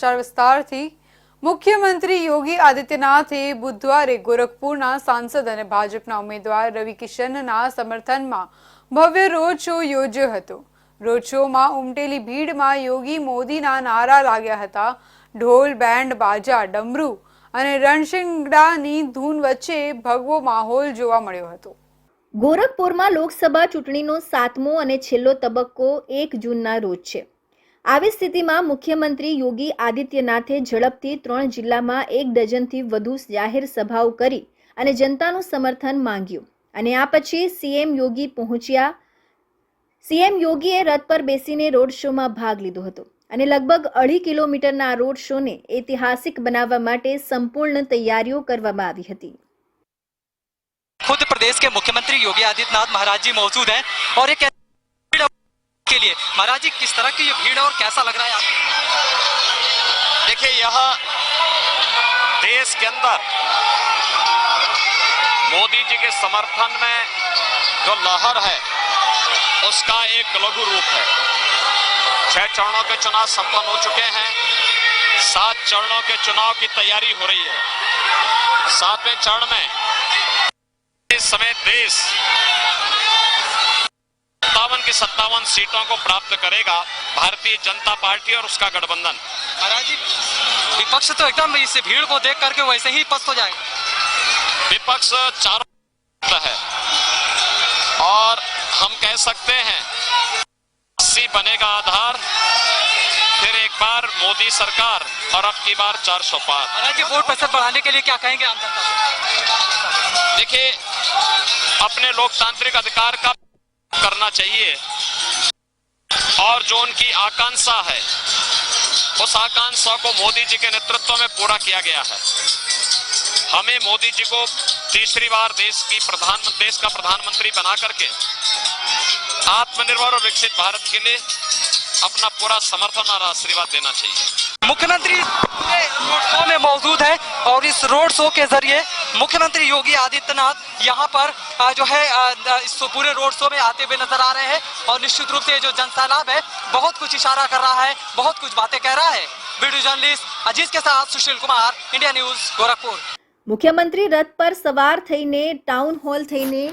વિસ્તારથી મુખ્યમંત્રી યોગી આદિત્યનાથે બુધવારે ગોરખપુરના સાંસદ અને ભાજપના ઉમેદવાર રવિ કિશનના સમર્થનમાં ભવ્ય રોડ શો યોજ્યો હતો. રોડ શોમાં ઉમટેલી ભીડમાં યોગી મોદીના નારા લાગ્યા હતા. ઢોલ, બેન્ડ, બાજા, ડમરૂ અને રણશિંગડાની ધૂન વચ્ચે ભગવો માહોલ જોવા મળ્યો હતો. ગોરખપુરમાં લોકસભા ચૂંટણીનો સાતમો અને છેલ્લો તબક્કો એક જૂનના રોજ છે. આવી સ્થિતિમાં મુખ્યમંત્રી યોગી આદિત્યનાથે ઝડપથી ત્રણ જિલ્લામાં એક ડઝનથી વધુ જાહેર સભાઓ કરી અને જનતાનું સમર્થન માંગ્યું અને આ પછી સીએમ યોગી પહોંચ્યા સીએમ યોગીએ રથ પર બેસીને રોડ શોમાં ભાગ લીધો હતો અને લગભગ અઢી કિલોમીટરના આ રોડ શોને ઐતિહાસિક બનાવવા માટે સંપૂર્ણ તૈયારીઓ કરવામાં આવી હતી खुद प्रदेश के मुख्यमंत्री योगी आदित्यनाथ महाराज जी मौजूद हैं और ये कैसे भीड़ के लिए। महाराज जी, किस तरह की ये भीड़ है और कैसा लग रहा है आपको? देखिए, यह देश के अंदर मोदी जी के समर्थन में जो लहर है, उसका एक लघु रूप है। छह चरणों के चुनाव संपन्न हो चुके हैं। सात चरणों के चुनाव की तैयारी हो रही है। सातवें चरण में इस समय देश की सत्तावन सीटों को प्राप्त करेगा भारतीय जनता पार्टी और उसका गठबंधन। महाराज विपक्ष तो एकदम इस भीड़ को देख करके वैसे ही पस्त हो जाएगा। विपक्ष चारों है। और हम कह सकते हैं अस्सी बनेगा आधार फिर एक बार मोदी सरकार और अब की बार चार सौ पार। महाराज वोट प्रतिशत बढ़ाने के लिए क्या कहेंगे आम जनता देखिए अपने लोकतांत्रिक अधिकार का करना चाहिए। और जो उनकी आकांक्षा है, उस आकांक्षा को मोदी जी के नेतृत्व में पूरा किया गया है। हमें मोदी जी को तीसरी बार देश की प्रधान, देश का प्रधानमंत्री बना करके आत्मनिर्भर और विकसित भारत के लिए अपना पूरा समर्थन और आशीर्वाद देना चाहिए। मुख्यमंत्री पूरे रोड शो में मौजूद है और इस रोड शो के जरिए मुख्यमंत्री योगी आदित्यनाथ यहाँ पर अ, जो है अ, इस पूरे रोड शो में आते हुए नजर आ रहे हैं और निश्चित रूप से ये जो जनसैलाब है बहुत कुछ इशारा कर रहा है बहुत कुछ बातें कह रहा है वीडियो जर्नलिस्ट अजीज के साथ सुशील कुमार इंडिया न्यूज गोरखपुर મુખ્યમંત્રી રથ પર સવાર થઈને ટાઉન હોલ થઈને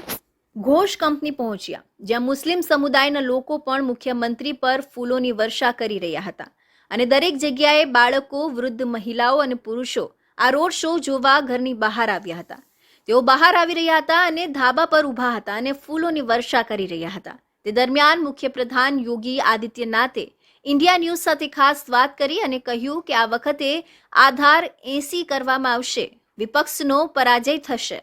ઘોષ કંપની પહોંચ્યા જ્યાં મુસ્લિમ સમુદાયના લોકો પણ મુખ્યમંત્રી પર ફૂલોની વર્ષા કરી રહ્યા હતા અને દરેક જગ્યાએ બાળકો, વૃદ્ધ મહિલાઓ અને પુરુષો આ રોડ શો જોવા ઘરની બહાર આવ્યા હતા. તેઓ બહાર આવી રહ્યા હતા અને ધાબા પર ઊભા હતા અને ફૂલોની વર્ષા કરી રહ્યા હતા. તે દરમિયાન મુખ્યપ્રધાન યોગી આદિત્યનાથે ઇન્ડિયા ન્યૂઝ સાથે ખાસ વાત કરી અને કહ્યું કે આ વખતે આધાર એસી કરવામાં આવશે. વિપક્ષનો પરાજય થશે.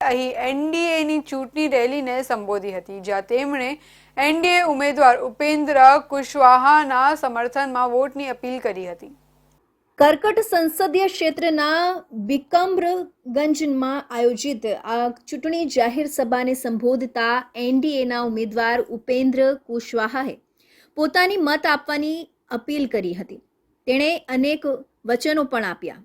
અહીં એનડીએની ચૂંટણી રેલીને સંબોધી હતી, જ્યાં તેમણે એનડીએ ઉમેદવાર ઉપેન્દ્ર કુશવાહાના સમર્થનમાં વોટની અપીલ કરી હતી. કર્કટ સંસદીય ક્ષેત્રના વિકમ્રગંજમાં આયોજિત આ ચૂંટણી જાહેર સભાને સંબોધતા એનડીએના ઉમેદવાર ઉપેન્દ્ર કુશવાહાએ પોતાની મત આપવાની અપીલ કરી હતી. તેણે અનેક વચનો પણ આપ્યા.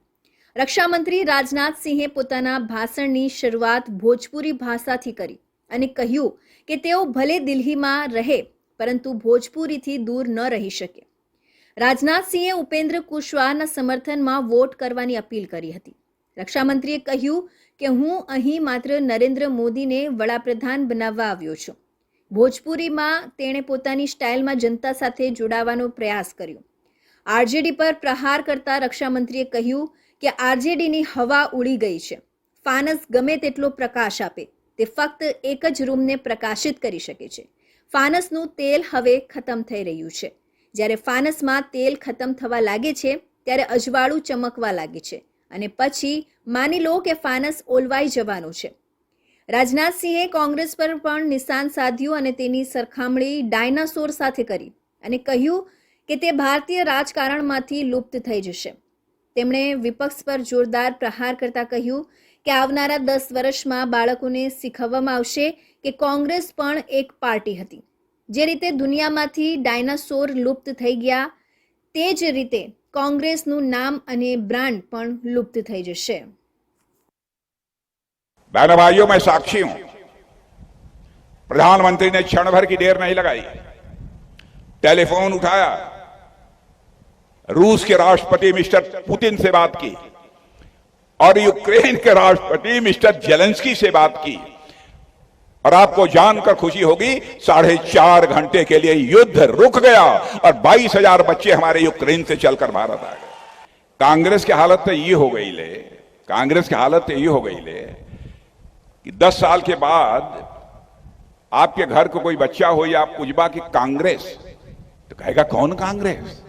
રક્ષામંત્રી રાજનાથસિંહે પોતાના ભાષણની શરૂઆત ભોજપુરી ભાષાથી કરી અને કહ્યું કે તેઓ ભલે દિલ્હીમાં રહે, પરંતુ ભોજપુરીથી દૂર ન રહી શકે. રાજનાથસિંહે ઉપેન્દ્ર કુશવાહના સમર્થનમાં વોટ કરવાની અપીલ કરી હતી. રક્ષામંત્રીએ કહ્યું કે, હું અહીં માત્ર નરેન્દ્ર મોદીને વડાપ્રધાન બનાવવા આવ્યો છું. ભોજપુરીમાં તેણે પોતાની સ્ટાઇલમાં જનતા સાથે જોડાવાનો પ્રયાસ કર્યો. આરજેડી પર પ્રહાર કરતા રક્ષામંત્રીએ કહ્યું કે, આરજેડીની હવા ઉડી ગઈ છે. ફાનસ ગમે તેટલો પ્રકાશ આપે તે ફક્ત એક જ રૂમને પ્રકાશિત કરી શકે છે. ફાનસનું તેલ હવે ખતમ થઈ રહ્યું છે. જ્યારે ફાનસમાં તેલ ખતમ થવા લાગે છે, ત્યારે અજવાળું ચમકવા લાગે છે અને પછી માની લો કે ફાનસ ઓલવાઈ જવાનું છે. રાજનાથસિંહે કોંગ્રેસ પર પણ નિશાન સાધ્યું અને તેની સરખામણી ડાયનાસોર સાથે કરી અને કહ્યું કે તે ભારતીય રાજકારણમાંથી લુપ્ત થઈ જશે. તેમણે વિપક્ષ પર જોરદાર પ્રહાર કરતા કહ્યું કે આવનારા દસ વર્ષમાં બાળકોને શીખવવામાં આવશે કે કોંગ્રેસ પણ એક પાર્ટી હતી જે રીતે દુનિયામાંથી ડાયનાસોર લુપ્ત થઈ ગયા તે જ રીતે કોંગ્રેસનું નામ અને બ્રાન્ડ પણ લુપ્ત થઈ જશે बहनों भाइयों मैं साक्षी हूं प्रधानमंत्री ने क्षण भर की देर नहीं लगाई टेलीफोन उठाया रूस के राष्ट्रपति मिस्टर पुतिन से बात की और यूक्रेन के राष्ट्रपति मिस्टर जेलेंस्की से बात की। और आपको जानकर खुशी होगी, साढ़े चार घंटे के लिए युद्ध रुक गया और बाईस हज़ार बच्चे हमारे यूक्रेन से चलकर भारत आ गए। कांग्रेस की हालत तो ये हो गई ले। कांग्रेस की हालत तो ये हो गई ले कि दस साल के बाद आपके घर को कोई बच्चा हो या आप पूछबा कि कांग्रेस तो कहेगा, कौन कांग्रेस?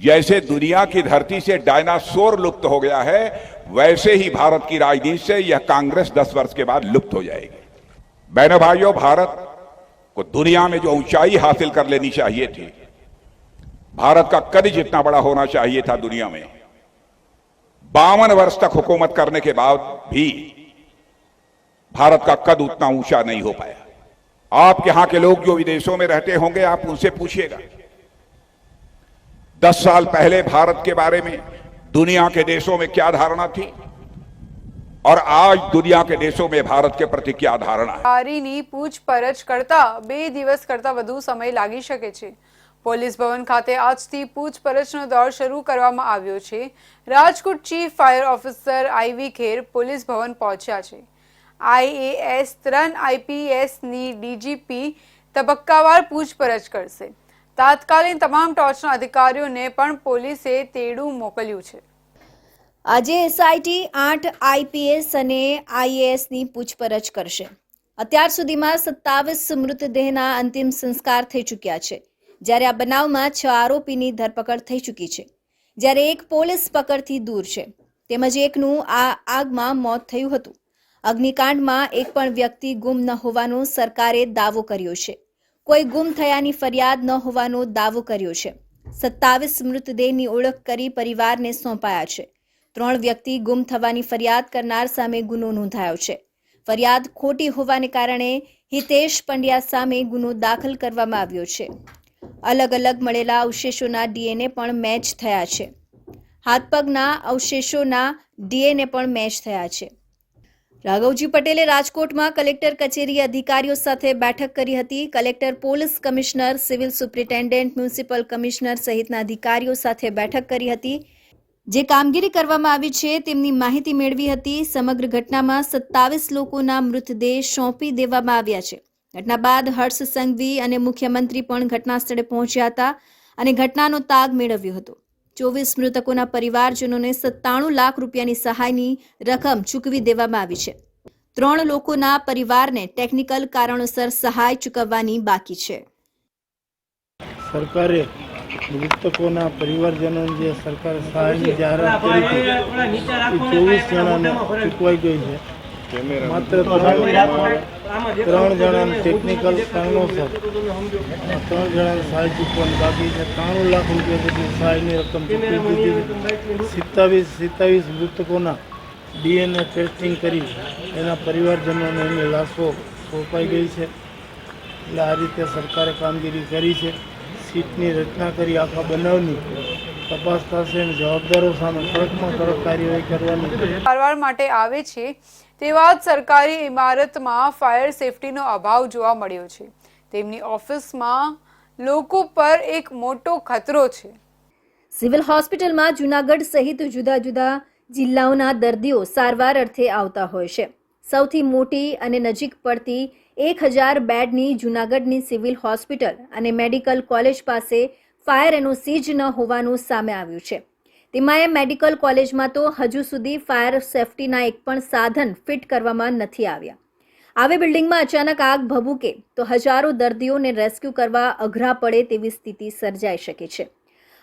जैसे दुनिया की धरती से डायनासोर लुप्त हो गया है, वैसे ही भारत की राजनीति से यह कांग्रेस दस वर्ष के बाद लुप्त हो जाएगी। बहनों भाइयों, भारत को दुनिया में जो ऊंचाई हासिल कर लेनी चाहिए थी, भारत का कद जितना बड़ा होना चाहिए था दुनिया में, बावन वर्ष तक हुकूमत करने के बाद भी भारत का कद उतना ऊँचा नहीं हो पाया। आप यहाँ के लोग जो विदेशों में रहते होंगे, आप उनसे पूछिएगा। दस साल पहले भारत के बारे में दुनिया के देशों में क्या धारणा थी और आज दुनिया के देशों में भारत के प्रति क्या धारणा है કારીની પૂછપરછ કરતા બે દિવસ કરતા વધુ સમય લાગી શકે છે પોલીસ ભવન ખાતે આજથી પૂછપરછનો દોર શરૂ કરવામાં આવ્યો છે Rajkot chief fire officer IV Kher police Bhavan પહોંચ્યા છે આઈએએસ ત્રણ આઈપીએસની ડીજીપી તબક્કાવાર પૂછપરછ કરશે તાત્કાલિક તમામ ટોચના અધિકારીઓને પણ પોલીસે તેડું મોકલ્યું છે. આજે એસઆઈટી આઠ આઈપીએસ અને આઈએએસની પૂછપરછ કરશે. અત્યાર સુધીમાં સત્તાવીસ મૃતદેહના અંતિમ સંસ્કાર થઈ ચૂક્યા છે. જ્યારે આ બનાવમાં છ આરોપીની ધરપકડ થઈ ચૂકી છે. જ્યારે એક પોલીસ પકડથી દૂર છે. તેમજ એકનું આ આગમાં મોત થયું હતું. અગ્નિકાંડમાં એક પણ વ્યક્તિ ગુમ ન હોવાનો સરકારે દાવો કર્યો છે. કોઈ ગુમ થયાની ફરિયાદ ન હોવાનો દાવો કર્યો છે. સત્તાવીસ મૃતદેહની ઓળખ કરી પરિવારને સોંપાયા છે. ત્રણ વ્યક્તિ ગુમ થવાની ફરિયાદ કરનાર સામે ગુનો નોંધાયો છે. ફરિયાદ ખોટી હોવાને કારણે હિતેશ પંડ્યા સામે ગુનો દાખલ કરવામાં આવ્યો છે. અલગ અલગ મળેલા અવશેષોના ડીએનએ પણ મેચ થયા છે. હાથપગના અવશેષોના ડીએનએ પણ મેચ થયા છે. રાઘવજી પટેલે રાજકોટમાં કલેક્ટર કચેરી અધિકારીઓ સાથે બેઠક કરી હતી. Collector, police commissioner, civil superintendent, municipal commissioner સહિતના અધિકારીઓ સાથે બેઠક કરી હતી. જે કામગીરી કરવામાં આવી છે તેમની માહિતી મેળવી હતી. સમગ્ર ઘટનામાં સત્તાવીસ લોકોના મૃતદેહ સોંપી દેવામાં આવ્યા છે. ઘટના બાદ હર્ષ સંઘવી અને મુખ્યમંત્રી પણ ઘટના સ્થળે પહોંચ્યા હતા અને ઘટનાનો તાગ મેળવ્યો હતો. ચોવીસ મૃતકોના પરિવારજનોને સત્તાણું લાખ રૂપિયાની સહાયની રકમ ચૂકવી દેવામાં આવી છે. ત્રણ લોકોના પરિવારને ટેકનિકલ કારણોસર સહાય ચૂકવવાની બાકી છે. સરકારે મૃતકોના પરિવારજનોને જે સરકાર સહાયની જાહેરાત કરી હતી ચોવીસ જણાને ચૂકવાઈ ગઈ છે. માત્ર ત્રણ જણાને ટેકનિકલ કારણોસર ત્રણ જણાને સહાય ચૂકવાની બાકી છે. ત્રાણું લાખ રૂપિયા જેટલી સહાયની રકમ ચૂકવી દીધી સિત્તાવીસ સિત્તાવીસ મૃતકોના ડીએનએ ટેસ્ટિંગ કરી એના પરિવારજનોને એમની લાશો સોંપાઈ ગઈ છે. એટલે આ રીતે સરકારે કામગીરી કરી છે. સીટની રચના કરી આખા બનાવની તપાસ થશે અને જવાબદારો સામે કડકમાં કડક કાર્યવાહી કરવાની. સારવાર માટે આવે છે. તેવા જ સરકારી ઇમારતમાં ફાયર સેફટીનો અભાવ જોવા મળ્યો છે. તેમની ઓફિસમાં લોકો પર એક મોટો ખતરો છે. સિવિલ હોસ્પિટલમાં જૂનાગઢ સહિત જુદા જુદા જિલ્લાઓના દર્દીઓ સારવાર અર્થે આવતા હોય છે. સૌથી મોટી અને નજીક પડતી એક હજાર બેડની જૂનાગઢની સિવિલ હોસ્પિટલ અને મેડિકલ કોલેજ પાસે ફાયર એનઓસી જ ન હોવાનું સામે આવ્યું છે. તેમાં એ મેડિકલ કોલેજમાં તો હજુ સુધી ફાયર સેફટીના એક પણ સાધન ફિટ કરવામાં નથી આવ્યા. આવી બિલ્ડિંગમાં અચાનક આગ ભભૂકે તો હજારો દર્દીઓને રેસ્ક્યુ કરવા અઘરા પડે તેવી સ્થિતિ સર્જાઈ શકે છે.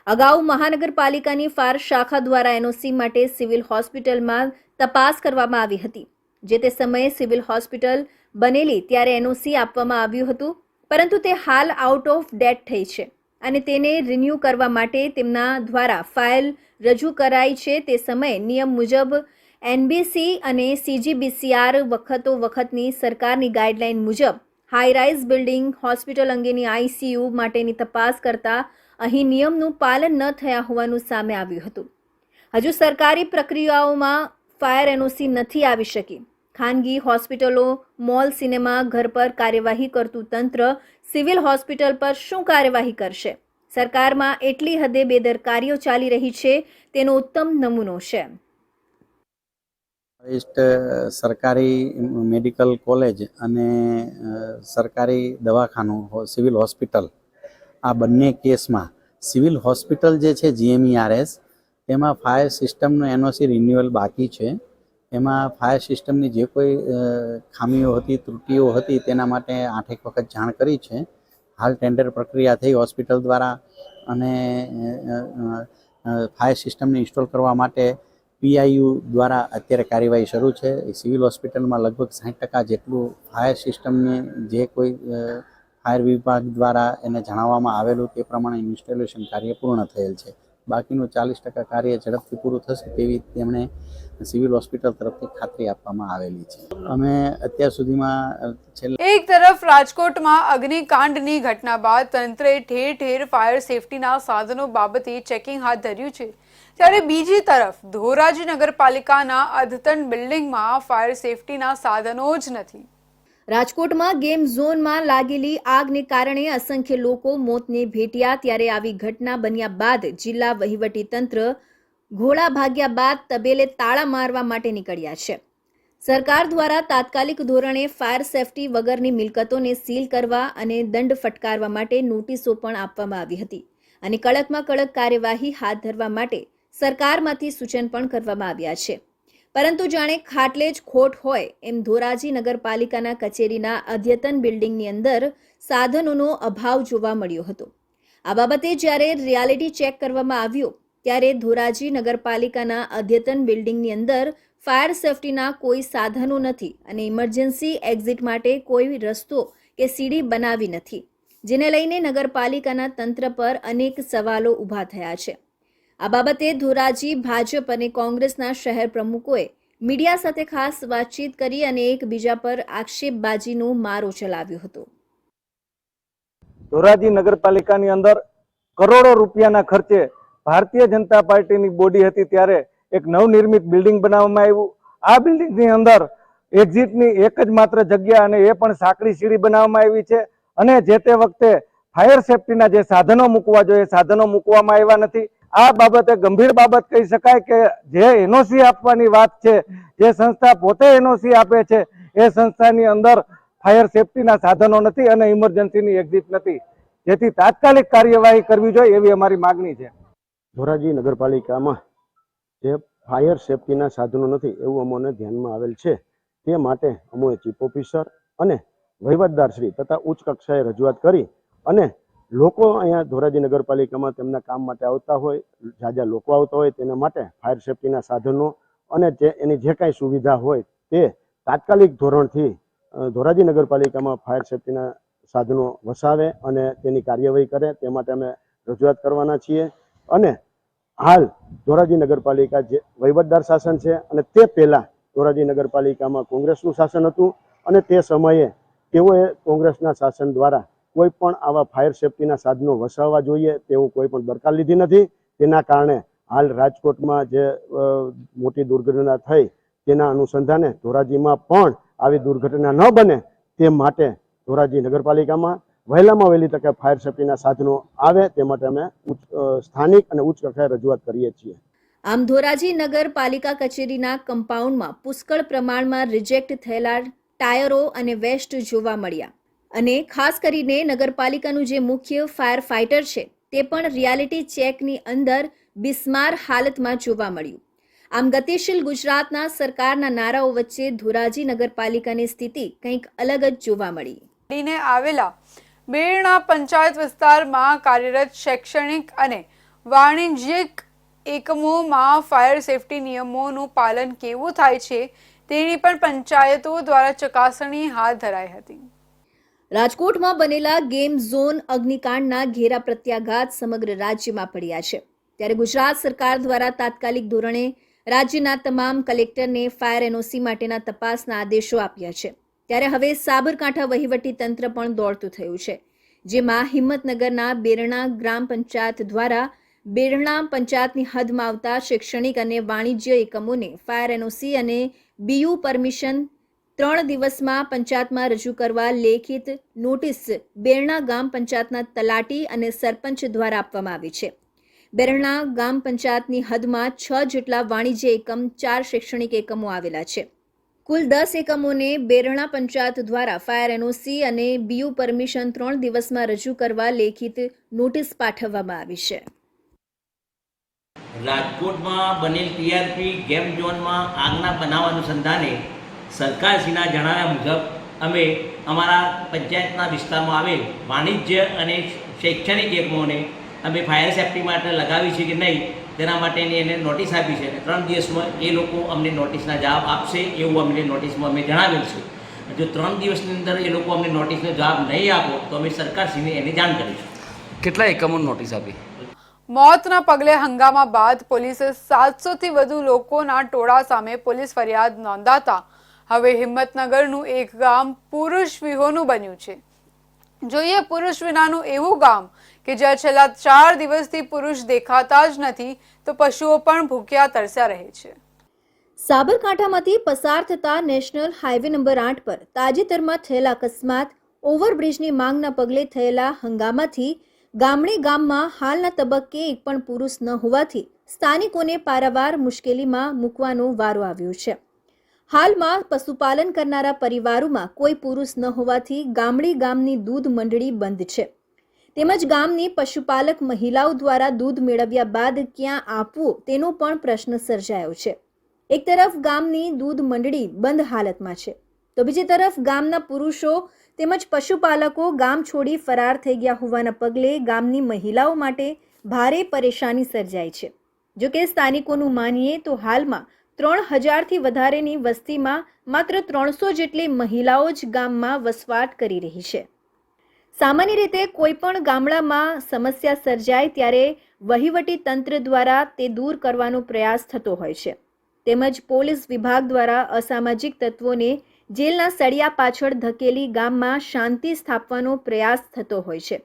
અગાઉ મહાનગરપાલિકાની ફાયર શાખા દ્વારા એનઓસી માટે સિવિલ હોસ્પિટલમાં તપાસ કરવામાં આવી હતી, જે તે સમયે સિવિલ હોસ્પિટલ બનેલી ત્યારે એનઓસી આપવામાં આવ્યું હતું, પરંતુ તે હાલ આઉટ ઓફ ડેટ થઈ છે અને તેને રિન્યૂ કરવા માટે તેમના દ્વારા ફાઇલ રજૂ કરાઈ છે તે સમયે નિયમ મુજબ એનબીસી અને સીજીબીસીઆર વખતો વખતની સરકારની ગાઈડલાઇન મુજબ હાઈરાઇઝ બિલ્ડિંગ, હોસ્પિટલ અંગેની આઈસીયુ માટેની તપાસ કરતા અહીં નિયમનું પાલન ન થયા હોવાનું સામે આવ્યું હતું. હજુ સરકારી પ્રક્રિયાઓમાં ફાયર એનઓસી નથી આવી શકી. ખાનગી હોસ્પિટલો, મોલ, સિનેમા, ઘર પર કાર્યવાહી કરતું તંત્ર, સિવિલ હોસ્પિટલ પર શું કાર્યવાહી કરશે? સરકારમાં એટલી હદે બેદરકારીઓ ચાલી રહી છે, તેનો ઉત્તમ નમૂનો છે. ઈસ્ટ સરકારી મેડિકલ કોલેજ અને સરકારી દવાખાનું સિવિલ હોસ્પિટલ, આ બંને કેસમાં સિવિલ હોસ્પિટલ જે છે, જીએમઈઆરએસ, તેમાં ફાયર સિસ્ટમનું એનઓસી રિન્યુઅલ બાકી છે. એમાં ફાયર સિસ્ટમની જે કોઈ ખામીઓ હતી, ત્રુટીઓ હતી, તેના માટે આઠેક વખત જાણ કરી છે. હાલ ટેન્ડર પ્રક્રિયા થઈ હોસ્પિટલ દ્વારા અને ફાયર સિસ્ટમને ઇન્સ્ટોલ કરવા માટે પીઆઈયુ દ્વારા અત્યારે કાર્યવાહી શરૂ છે. સિવિલ હોસ્પિટલમાં લગભગ સાઠ ટકા જેટલું ફાયર સિસ્ટમને જે કોઈ ફાયર વિભાગ દ્વારા એને જણાવવામાં આવેલું તે પ્રમાણે ઇન્સ્ટોલેશન કાર્ય પૂર્ણ થયેલ છે. બાકીનું ચાલીસ ટકા કાર્ય ઝડપથી પૂરું થશે તેવી તેમણે સિવિલ હોસ્પિટલ તરફથી ખાતરી આપવામાં આવેલી છે. અમે અત્યાર સુધીમાં એક તરફ રાજકોટમાં અગ્નિકાંડની ઘટના બાદ તંત્રે ઠેર ઠેર ફાયર સેફટીના સાધનો બાબતે ચેકિંગ હાથ ધર્યું છે. ત્યારે બીજી તરફ ધોરાજી નગરપાલિકાના અદ્યતન બિલ્ડિંગમાં ફાયર સેફટીના સાધનો જ નથી. રાજકોટમાં ગેમ ઝોનમાં લાગેલી આગને કારણે અસંખ્ય લોકો મોતને ભેટ્યા ત્યારે આવી ઘટના બન્યા બાદ જિલ્લા વહીવટી તંત્ર ઘોડા ભાગ્યા બાદ તબેલે તાળા મારવા માટે નીકળ્યા છે. સરકાર દ્વારા તાત્કાલિક ધોરણે ફાયર સેફટી વગરની મિલકતોને સીલ કરવા અને દંડ ફટકારવા માટે નોટિસો પણ આપવામાં આવી હતી અને કડકમાં કડક કાર્યવાહી હાથ ધરવા માટે સરકારમાંથી સૂચન પણ કરવામાં આવ્યા છે. પરંતુ જાણે ખાટલે જ ખોટ હોય એમ ધોરાજી નગરપાલિકાના કચેરીના અદ્યતન બિલ્ડિંગની અંદર સાધનોનો અભાવ જોવા મળ્યો હતો. આ બાબતે જ્યારે રિયાલિટી ચેક કરવામાં આવ્યો, ત્યારે ધોરાજી નગરપાલિકાના અદ્યતન બિલ્ડિંગની અંદર ફાયર સેફટીના કોઈ સાધનો નથી અને ઇમરજન્સી એક્ઝિટ માટે કોઈ રસ્તો કે સીડી બનાવી નથી, જેને લઈને નગરપાલિકાના તંત્ર પર અનેક સવાલો ઊભા થયા છે. આ બાબતે ધોરાજી, ભાજપ અને કોંગ્રેસના શહેર પ્રમુખોએ મીડિયા સાથે ખાસ વાતચીત કરી અને એકબીજા પર આક્ષેપબાજીનો મારો ચલાવ્યો હતો. ધોરાજી નગરપાલિકાની અંદર કરોડો રૂપિયાના ખર્ચે ભારતીય જનતા પાર્ટીની બોડી હતી ત્યારે એક નવનિર્મિત બિલ્ડિંગ બનાવવામાં આવ્યું. આ બિલ્ડિંગની અંદર એક્ઝિટની એક જ માત્ર જગ્યા અને એ પણ સાંકડી સીડી બનાવવામાં આવી છે અને જે તે વખતે ફાયર સેફટીના જે સાધનો મૂકવા જોઈએ, સાધનો મૂકવામાં આવ્યા નથી. આ બાબતે ગંભીર બાબત કહી શકાય કે જે એનઓસી આપવાની વાત છે, જે સંસ્થા પોતે એનઓસી આપે છે, એ સંસ્થાની અંદર ફાયર સેફટીના સાધનો નથી અને ઇમરજન્સીની એક્ઝિટ નથી. જેથી તાત્કાલિક કાર્યવાહી કરવી જોઈએ એવી અમારી માગણી છે. ધોરાજી નગરપાલિકામાં જે ફાયર સેફટીના સાધનો નથી એવું અમોને ધ્યાનમાં આવેલ છે, તે માટે અમોએ ચીફ ઓફિસર અને વહીવટદારશ્રી તથા ઉચ્ચ કક્ષાએ રજૂઆત કરી અને લોકો અહીંયા ધોરાજી નગરપાલિકામાં તેમના કામ માટે આવતા હોય જાજા લોકો આવતા હોય તેના માટે ફાયર સેફટીના સાધનો અને જે એની જે કાંઈ સુવિધા હોય તે તાત્કાલિક ધોરણથી ધોરાજી નગરપાલિકામાં ફાયર સેફટીના સાધનો વસાવે અને તેની કાર્યવાહી કરે, તે માટે અમે રજૂઆત કરવાના છીએ. અને હાલ ધોરાજી નગરપાલિકા જે વહીવટદાર શાસન છે અને તે પહેલાં ધોરાજી નગરપાલિકામાં કોંગ્રેસનું શાસન હતું અને તે સમયે તેઓએ કોંગ્રેસના શાસન દ્વારા કોઈ પણ આવા ફાયર સેફટીના સાધનો વસાવવા જોઈએ તેવું કોઈ પણ દરકાર લીધી નથી. તેના કારણે હાલ રાજકોટમાં જે મોટી દુર્ઘટના થઈ, તેના અનુસંધાને ધોરાજીમાં પણ આવી દુર્ઘટના ન બને તે માટે ધોરાજી નગરપાલિકામાં વહેલામાં વહેલી તકે ફાયર સેફટીના સાધનો આવે તે માટે અમે સ્થાનિક અને ઉચ્ચ કક્ષાએ રજૂઆત કરીએ છીએ. આમ ધોરાજી નગરપાલિકા કચેરીના કમ્પાઉન્ડમાં પુષ્કળ પ્રમાણમાં રિજેક્ટ થયેલા ટાયરો અને વેસ્ટ જોવા મળ્યા. અને ખાસ કરીને નગરપાલિકાનું જે મુખ્ય ફાયર ફાઇટર છે, તે પણ રિયાલિટી ચેકની અંદર બિસ્માર હાલતમાં જોવા મળ્યું. આમ ગતિશીલ ગુજરાતના સરકારના નારાઓ વચ્ચે ધોરાજી નગરપાલિકાની સ્થિતિ કંઈક અલગ જ જોવા મળી. આવેલા બેરણા પંચાયત વિસ્તારમાં કાર્યરત શૈક્ષણિક અને વાણિજ્યિક એકમોમાં ફાયર સેફટી નિયમોનું પાલન કેવું થાય છે, તેની પણ પંચાયતો દ્વારા ચકાસણી હાથ ધરાઈ હતી. રાજકોટમાં બનેલા ગેમ ઝોન અગ્નિકાંડના ઘેરા પ્રત્યાઘાત સમગ્ર રાજ્યમાં પડ્યા છે. ત્યારે ગુજરાત સરકાર દ્વારા તાત્કાલિક ધોરણે રાજ્યના તમામ કલેક્ટરને ફાયર એનઓસી માટેના તપાસના આદેશો આપ્યા છે. ત્યારે હવે સાબરકાંઠા વહીવટી તંત્ર પણ દોડતું થયું છે, જેમાં હિંમતનગરના બેરણા ગ્રામ પંચાયત દ્વારા બેરણા પંચાયતની હદમાં આવતા શૈક્ષણિક અને વાણિજ્ય એકમોને ફાયર એનઓસી અને બીયુ પરમિશન ત્રણ દિવસમાં પંચાયતમાં રજૂ કરવા લેખિત નોટિસ બેરણા ગામ પંચાયતના તલાટી અને સરપંચ દ્વારા આપવામાં આવી છે. બેરણા ગામ પંચાયતની હદમાં છ જેટલા વાણિજ્ય એકમ, ચાર શૈક્ષણિક એકમો આવેલા છે. કુલ દસ એકમોને બેરણા પંચાયત દ્વારા ફાયર એનઓસી અને બીયુ પરમિશન ત્રણ દિવસમાં રજૂ કરવા લેખિત નોટિસ પાઠવવામાં આવી છે. રાજકોટમાં બનેલ ટીઆરપી ગેમ ઝોનમાં આગના બનાવ અનુસંધાને સરકારશ્રીના જણાવ્યા મુજબ અમે અમારા પંચાયતના વિસ્તારમાં આવેલ વાણિજ્ય અને શૈક્ષણિક એકમોને અમે ફાયર સેફ્ટી માટે લગાવી છે કે નહીં તેના માટેની એને નોટિસ આપી છે અને ત્રણ દિવસમાં એ લોકો અમને નોટિસના જવાબ આપશે એવું અમને નોટિસમાં અમે જણાવેલ છે. જો ત્રણ દિવસની અંદર એ લોકો અમને નોટિસનો જવાબ નહીં આપો તો અમે સરકારશ્રીને એની જાણ કરીશું. કેટલા એકમો નોટિસ આપી? મોતના પગલે હંગામા બાદ પોલીસે સાતસો થી વધુ લોકોના ટોળા સામે પોલીસ ફરિયાદ નોંધાતા હવે હિંમતનગરનું એક ગામ પુરુષ વિહોનું બન્યું છે. જોઈએ પુરુષ વિનાનું એવું ગામ કે જ્યાં છેલ્લા ચાર દિવસથી પુરુષ દેખાતા જ નથી, તો પશુઓ પણ ભૂખ્યા તરસ્યા રહે છે. સાબરકાંઠામાંથી પસાર થતા નેશનલ હાઈવે નંબર આઠ પર તાજેતરમાં થયેલા અકસ્માત, ઓવરબ્રિજની માંગના પગલે થયેલા હંગામાથી ગામડે ગામમાં હાલના તબક્કે એક પણ પુરુષ ન હોવાથી સ્થાનિકોને પારાવાર મુશ્કેલીમાં મૂકવાનો વારો આવ્યો છે. હાલમાં પશુપાલન કરનારા પરિવારોમાં કોઈ પુરુષ ન હોવાથી ગામડી ગામની દૂધ મંડળી બંધ છે. તેમજ ગામની પશુપાલક મહિલાઓ દ્વારા દૂધ મેળવ્યા બાદ ક્યાં આપવું તેનો પણ પ્રશ્ન સર્જાયો છે. એક તરફ ગામની દૂધ મંડળી બંધ હાલતમાં છે. તો બીજી તરફ ગામના પુરુષો તેમજ પશુપાલકો ગામ છોડી ફરાર થઈ ગયા હોવાના પગલે ગામની મહિલાઓ માટે ભારે પરેશાની સર્જાઈ છે. જો કે સ્થાનિકોનું માનીએ તો હાલમાં ત્રણ હજારથી વધારેની વસ્તીમાં માત્ર ત્રણસો જેટલી મહિલાઓ જ ગામમાં વસવાટ કરી રહી છે. સામાન્ય રીતે કોઈપણ ગામડામાં સમસ્યા સર્જાય ત્યારે વહીવટી તંત્ર દ્વારા તે દૂર કરવાનો પ્રયાસ થતો હોય છે. તેમજ પોલીસ વિભાગ દ્વારા અસામાજિક તત્વોને જેલના સળિયા પાછળ ધકેલી ગામમાં શાંતિ સ્થાપવાનો પ્રયાસ થતો હોય છે.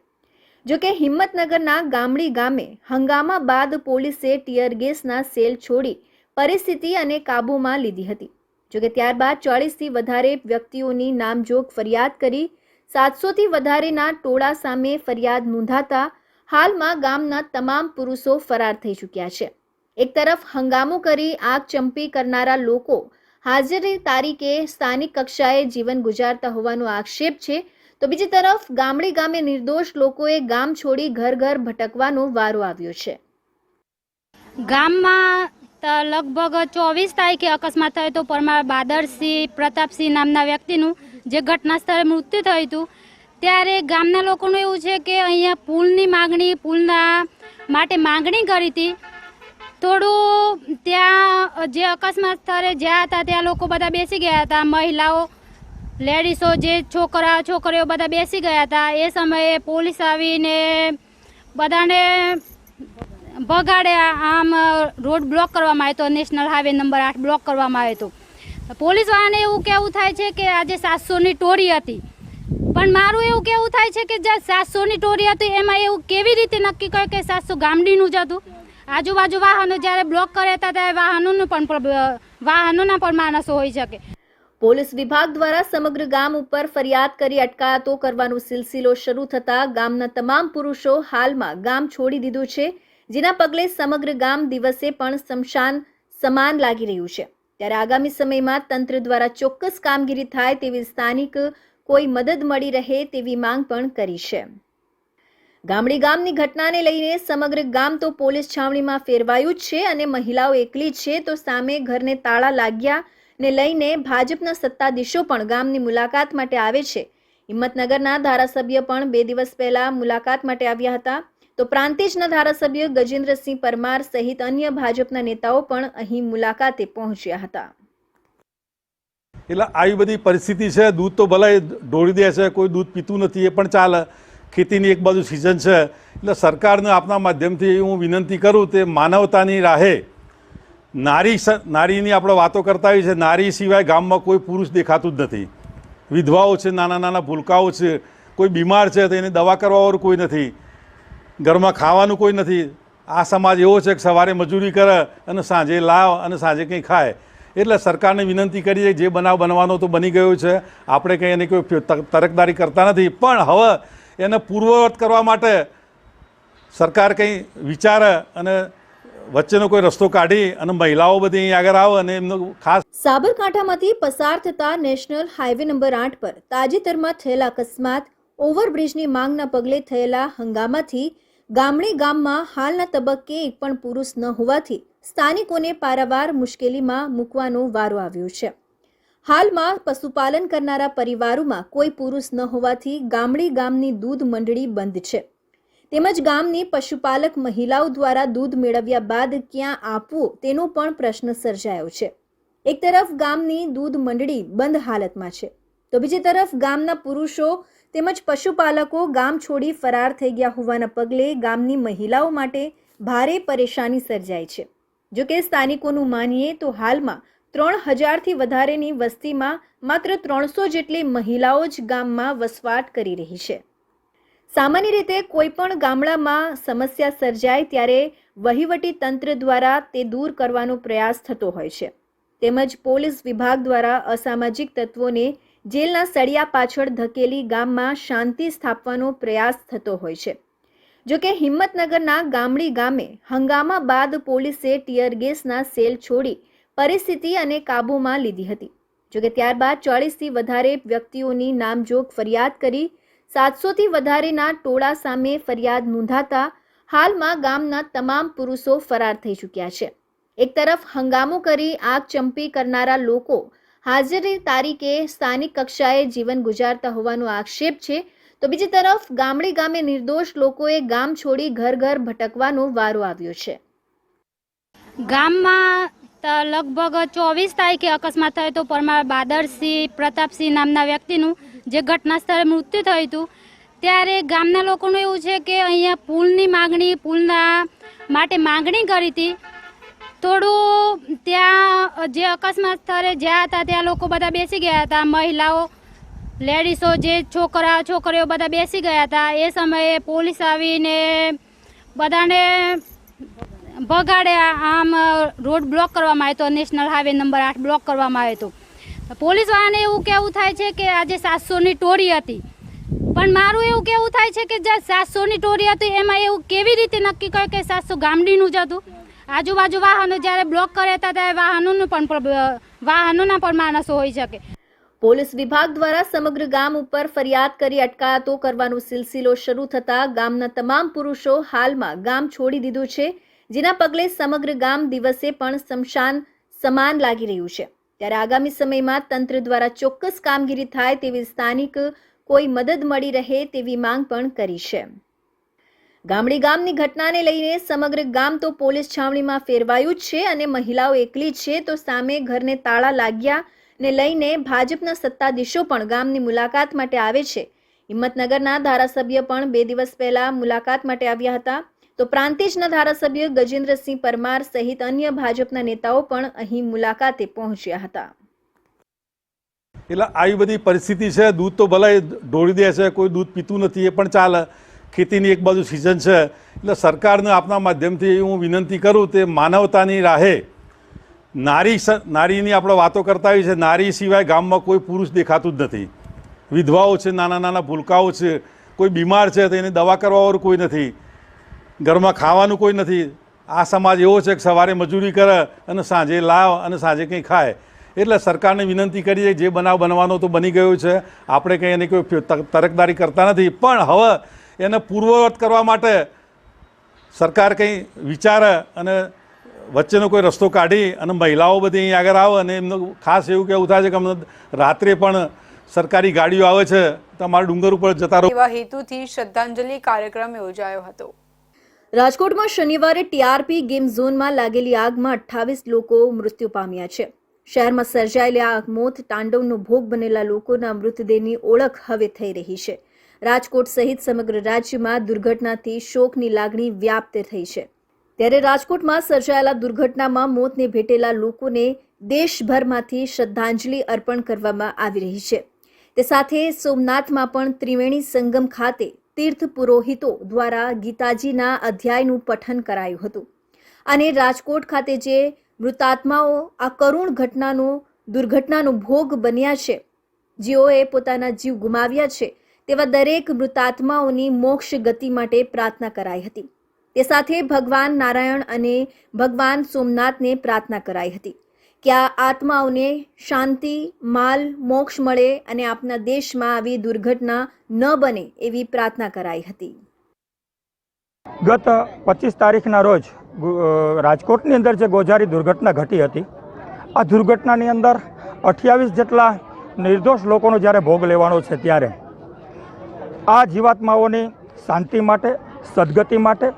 જો કે હિંમતનગરના ગામડી ગામે હંગામા બાદ પોલીસે ટીયર ગેસના સેલ છોડી પરિસ્થિતિ અને કાબૂમાં લીધી હતી. જોકે ત્યારબાદ ચાળીસથી વધારે વ્યક્તિઓની નામજોગ ફરિયાદ કરી સાતસોથી વધારેના ટોળા સામે ફરિયાદ નોંધાતા હાલમાં ગામના તમામ પુરુષો ફરાર થઈ ચૂક્યા છે. એક તરફ હંગામો કરી આગ ચંપી કરનારા લોકો હાજરી તારીખે સ્થાનિક કક્ષાએ જીવન ગુજારતા હોવાનો આક્ષેપ છે, તો બીજી તરફ ગામડે ગામે નિર્દોષ લોકોએ ગામ છોડી ઘર ઘર ભટકવાનો વારો આવ્યો છે. ગામમાં ત- લગભગ ચોવીસ તારીખે અકસ્માત થયો હતો. પરમાર બાદરસિંહ પ્રતાપસિંહ નામના વ્યક્તિનું જે ઘટના સ્થળે મૃત્યુ થયું હતું. ત્યારે ગામના લોકોનું એવું છે કે અહીંયા પુલની માગણી, પુલના માટે માગણી કરી હતી. થોડું ત્યાં જે અકસ્માત સ્થળે જ્યાં હતા, ત્યાં લોકો બધા બેસી ગયા હતા. મહિલાઓ, લેડીસો, જે છોકરા, છોકરીઓ બધા બેસી ગયા હતા. એ સમયે પોલીસ આવીને બધાને ભગાડે આમ રોડ બ્લોક કરવામાં આવ્યો હતો. નેશનલ હાઈવે નંબર આઠ બ્લોક કરવામાં આવ્યો હતો. પોલીસવાળાને એવું કહેવું થાય છે કે આજે સાતસોની ટોળી હતી. પણ મારું એવું કેવું થાય છે કે જે સાતસોની ટોળી હતી, એમાં એવું કેવી રીતે નક્કી કરે કે સાતસો ગામડીનું જ હતું? આજુબાજુ વાહનો જ્યારે બ્લોક કર્યા હતા, ત્યારે વાહનોનું પણ વાહનોના પણ માણસો હોઈ શકે. પોલીસ વિભાગ દ્વારા સમગ્ર ગામ ઉપર ફરિયાદ કરી અટકાયતો કરવાનો સિલસિલો શરૂ થતા ગામના તમામ પુરુષો હાલમાં ગામ છોડી દીધું છે. જેના પગલે સમગ્ર ગામ દિવસે પણ શમશાન સમાન લાગી રહ્યું છે. ત્યારે આગામી સમયમાં તંત્ર દ્વારા ચોક્કસ કામગીરી થાય તેવી સ્થાનિક કોઈ મદદ મળી રહે તેવી માંગ પણ કરી છે. ગામડી ગામની ઘટનાને લઈને સમગ્ર ગામ તો પોલીસ છાવણીમાં ફેરવાયું જ છે અને મહિલાઓ એકલી છે તો સામે ઘરને તાળા લાગ્યા ને લઈને ભાજપના સત્તાધીશો પણ ગામની મુલાકાત માટે આવે છે. હિંમતનગરના ધારાસભ્ય પણ બે દિવસ પહેલા મુલાકાત માટે આવ્યા હતા. તો પ્રાંતિજના ધારાસભ્ય ગજેન્દ્રસિંહ પરમાર સહિત અન્ય ભાજપના નેતાઓ પણ અહીં મુલાકાતે પહોંચ્યા હતા. એટલે આવી બધી પરિસ્થિતિ છે, દૂધ તો ભલે ઢોળી દે છે, કોઈ દૂધ પીતું નથી, એ પણ ચાલે. ખેતીની એક બાજુ સિઝન છે. એટલે સરકારને આપના માધ્યમથી હું વિનંતી કરું તે માનવતાની રાહે નારી નારીની આપણે વાતો કરતા હોઈએ છે નારી સિવાય ગામમાં કોઈ પુરુષ દેખાતું જ નથી. વિધવાઓ છે નાના નાના ભૂલકાઓ છે, કોઈ બીમાર છે તો એને દવા કરવાવાળું કોઈ નથી. ઘરમાં ખાવાનું કોઈ નથી. આ સમાજ એવો છે કે સવારે મજૂરી કરે અને સાંજે લાવ અને સાંજે કંઈ ખાય. એટલે સરકારને વિનંતી કરીએ જે બનાવ બનવાનો તો બની ગયો છે. આપણે કંઈ એની કોઈ તરકદારી કરતા નથી. પણ હવે એને પૂર્વવત કરવા માટે સરકાર કંઈ વિચારે અને વચ્ચેનો કોઈ રસ્તો કાઢી અને મહિલાઓ બધી અહીં આગળ આવે અને એમનો ખાસ સાબરકાંઠામાંથી પસાર થતા નેશનલ હાઈવે નંબર આઠ પર તાજેતરમાં થયેલા અકસ્માત, ઓવરબ્રિજની માંગના પગલે થયેલા હંગામાથી ગામડે ગામમાં હાલના તબક્કે એક પણ પુરુષ ન હોવાથી સ્થાનિકોને પારાવાર મુશ્કેલીમાં મૂકવાનો વારો આવ્યો છે. હાલમાં પશુપાલન કરનારા પરિવારોમાં કોઈ પુરુષ ન હોવાથી ગામડે ગામની દૂધ મંડળી બંધ છે. તેમજ ગામની પશુપાલક મહિલાઓ દ્વારા દૂધ મેળવ્યા બાદ ક્યાં આપવું તેનો પણ પ્રશ્ન સર્જાયો છે. એક તરફ ગામની દૂધ મંડળી બંધ હાલતમાં છે. તો બીજી તરફ ગામના પુરુષો તેમજ પશુપાલકો ગામ છોડી ફરાર થઈ ગયા હોવાના પગલે ગામની મહિલાઓ માટે ભારે પરેશાની સર્જાય છે. જો કે સ્થાનિકોનું માનીએ તો હાલમાં ત્રણ હજારથી વધારેની વસ્તીમાં માત્ર ત્રણસો જેટલી મહિલાઓ જ ગામમાં વસવાટ કરી રહી છે. સામાન્ય રીતે કોઈપણ ગામડામાં સમસ્યા સર્જાય ત્યારે વહીવટી તંત્ર દ્વારા તે દૂર કરવાનો પ્રયાસ થતો હોય છે. તેમજ પોલીસ વિભાગ દ્વારા અસામાજિક તત્વોને જેલના સળિયા પાછળ ધકેલી ગામમાં શાંતિ સ્થાપવાનો પ્રયાસ થતો હોય છે. જોકે હિંમતનગરના ગામડી ગામે હંગામા બાદ પોલીસે ટીયર ગેસના સેલ છોડી પરિસ્થિતિ અને કાબૂમાં લીધી હતી. જોકે ત્યારબાદ ચાળીસથી વધારે વ્યક્તિઓની નામજોગ ફરિયાદ કરી સાતસોથી વધારેના ટોળા સામે ફરિયાદ નોંધાતા હાલમાં ગામના તમામ પુરુષો ફરાર થઈ ચૂક્યા છે. એક તરફ હંગામો કરી આગ ચંપી કરનારા લોકો હાજરી તારીખે સ્થાનિક કક્ષાએ જીવન ગુજારતા હોવાનો આક્ષેપ છે. તો બીજી તરફ ગામડે ગામે નિર્દોષ લોકોએ ગામ છોડી ઘર ઘર ભટકવાનો વારો આવ્યો છે. ગામમાં લગભગ ચોવીસ તારીખે અકસ્માત થયો હતો. પરમાર બાદરસિંહ પ્રતાપસિંહ નામના વ્યક્તિનું જે ઘટના સ્થળે મૃત્યુ થયું હતું. ત્યારે ગામના લોકોનું એવું છે કે અહીંયા પુલની માગણી, પુલના માટે માગણી કરી હતી. થોડું ત્યાં જે અકસ્માત સ્થળે જ્યાં હતા ત્યાં લોકો બધા બેસી ગયા હતા. મહિલાઓ લેડીઝો જે છોકરા, છોકરીઓ બધા બેસી ગયા હતા. એ સમયે પોલીસ આવીને બધાને ભગાડ્યા. આમ રોડ બ્લોક કરવામાં આવ્યો હતો. નેશનલ હાઈવે નંબર આઠ બ્લોક કરવામાં આવ્યો હતો. પોલીસવાળાને એવું કેવું થાય છે કે આજે સાતસોની ટોળી હતી. પણ મારું એવું કેવું થાય છે કે જે સાતસોની ટોળી હતી, એમાં એવું કેવી રીતે નક્કી કરે કે સાતસો ગામડીનું જ હતું? આજુબાજુ વાહનો જ્યારે બ્લોક હતા ત્યારે વાહનોનું પણ વાહનોના પણ માણસો હોઈ શકે. પોલીસ વિભાગ દ્વારા સમગ્ર ગામ ઉપર ફરિયાદ કરી અટકાયતો કરવાનો સિલસિલો શરૂ થતા ગામના તમામ પુરુષો હાલમાં ગામ છોડી દીધું છે, જેના પગલે સમગ્ર ગામ દિવસે પણ શમશાન સમાન લાગી રહ્યું છે. ત્યારે આગામી સમયમાં તંત્ર દ્વારા ચોક્કસ કામગીરી થાય તેવી સ્થાનિક કોઈ મદદ મળી રહે તેવી માંગ પણ કરી છે. ગામડી ગામની ઘટનાને લઈને સમગ્ર ગામ તો પોલીસ છાવણીમાં ફેરવાયું જ છે અને મહિલાઓ એકલી છે તો સામે ઘરને તાળા લાગ્યા ને લઈને ભાજપના સત્તાધીશો પણ ગામની મુલાકાત માટે આવે છે. હિંમતનગરના ધારાસભ્ય પણ બે દિવસ પહેલા મુલાકાત માટે આવ્યા હતા. તો પ્રાંતિજના ધારાસભ્ય ગજેન્દ્રસિંહ પરમાર સહિત અન્ય ભાજપના નેતાઓ પણ અહીં મુલાકાતે પહોંચ્યા હતા. એટલે આવી બધી પરિસ્થિતિ છે, દૂધ તો ભલે ઢોળી દે છે, કોઈ દૂધ પીતું નથી, એ પણ ચાલે. ખેતીની એક બાજુ સિઝન છે. એટલે સરકારને આપના માધ્યમથી હું વિનંતી કરું તે માનવતાની રાહે નારી નારીની આપણે વાતો કરતા હોઈએ છે નારી સિવાય ગામમાં કોઈ પુરુષ દેખાતું જ નથી. વિધવાઓ છે, નાના નાના ભૂલકાઓ છે, કોઈ બીમાર છે તો એને દવા કરવાવાળું કોઈ નથી. ઘરમાં ખાવાનું કોઈ નથી. આ સમાજ એવો છે કે સવારે મજૂરી કરે અને સાંજે લાવ અને સાંજે કંઈ ખાય. એટલે સરકારને વિનંતી કરીએ જે બનાવ બનવાનો તો બની ગયો છે. આપણે કંઈ એની કોઈ તરકદારી કરતા નથી. પણ હવે એને પૂર્વવત કરવા માટે સરકાર કંઈ વિચારે અને વચ્ચેનો કોઈ રસ્તો કાઢી અને મહિલાઓ બધી અહીં આગળ આવે અને એમનું ખાસ એવું કહેવું થાય છે કે અમને રાત્રે પણ સરકારી ગાડીઓ આવે છે તમારા ડુંગર ઉપર જતા રહો. એવા હેતુથી શ્રદ્ધાંજલિ કાર્યક્રમ યોજાયો હતો. રાજકોટમાં શનિવારે ટીઆરપી ગેમ ઝોનમાં લાગેલી આગમાં અઠ્ઠાવીસ લોકો મૃત્યુ પામ્યા છે. શહેરમાં સર્જાયેલી આ મોત તાંડવનો ભોગ બનેલા લોકોના મૃતદેહની ઓળખ હવે થઈ રહી છે. રાજકોટ સહિત સમગ્ર રાજ્યમાં દુર્ઘટનાથી શોકની લાગણી વ્યાપ્ત થઈ છે. ત્યારે રાજકોટમાં સર્જાયેલા દુર્ઘટનામાં મોતને ભેટેલા લોકોને દેશભરમાંથી શ્રદ્ધાંજલિ અર્પણ કરવામાં આવી રહી છે. તે સાથે સોમનાથમાં પણ ત્રિવેણી સંગમ ખાતે તીર્થ પુરોહિતો દ્વારા ગીતાજીના અધ્યાયનું પઠન કરાયું હતું. અને રાજકોટ ખાતે જે મૃતાત્માઓ આ કરુણ ઘટનાનો દુર્ઘટનાનો ભોગ બન્યા છે, જેઓએ પોતાના જીવ ગુમાવ્યા છે તેવા દરેક મૃતાત્માઓની મોક્ષ ગતિ માટે પ્રાર્થના કરાઈ હતી. તે સાથે ભગવાન નારાયણ અને ભગવાન સોમનાથને પ્રાર્થના કરાઈ હતી કે આ આત્માઓને શાંતિ, માલ, મોક્ષ મળે અને આપના દેશમાં આવી દુર્ઘટના ન બને એવી પ્રાર્થના કરાઈ હતી. ગત પચીસ તારીખના રોજ રાજકોટની અંદર જે ગોઝારી દુર્ઘટના ઘટી હતી, આ દુર્ઘટનાની અંદર અઠ્યાવીસ જેટલા નિર્દોષ લોકોનો જ્યારે ભોગ લેવાનો છે ત્યારે આ જીવાત્માઓની શાંતિ માટે, સદગતિ માટે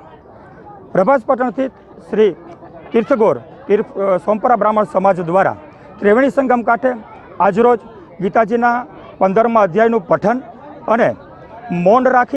પ્રભાસપટણથી શ્રી તીર્થગોર, તીર્થ સોમપરા બ્રાહ્મણ સમાજ દ્વારા ત્રિવેણી સંગમ કાંઠે આજરોજ ગીતાજીના પંદરમા અધ્યાયનું પઠન અને મૌન રાખી